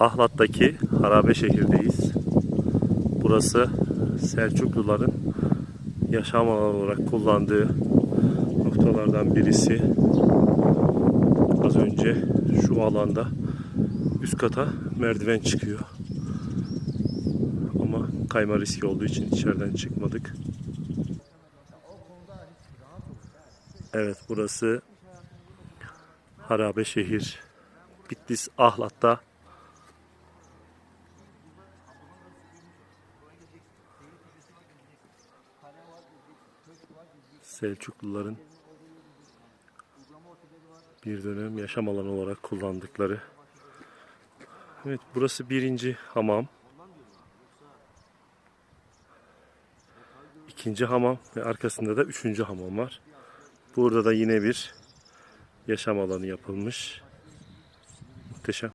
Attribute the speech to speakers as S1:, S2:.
S1: Ahlat'taki harabe şehirdeyiz. Burası Selçukluların yaşam alanı olarak kullandığı noktalardan birisi. Az önce şu alanda üst kata merdiven çıkıyor. Ama kayma riski olduğu için içeriden çıkmadık. Evet burası harabe şehir. Bitlis Ahlat'ta Selçukluların bir dönem yaşam alanı olarak kullandıkları. Evet burası birinci hamam. İkinci hamam ve arkasında da üçüncü hamam var. Burada da yine bir yaşam alanı yapılmış. Muhteşem.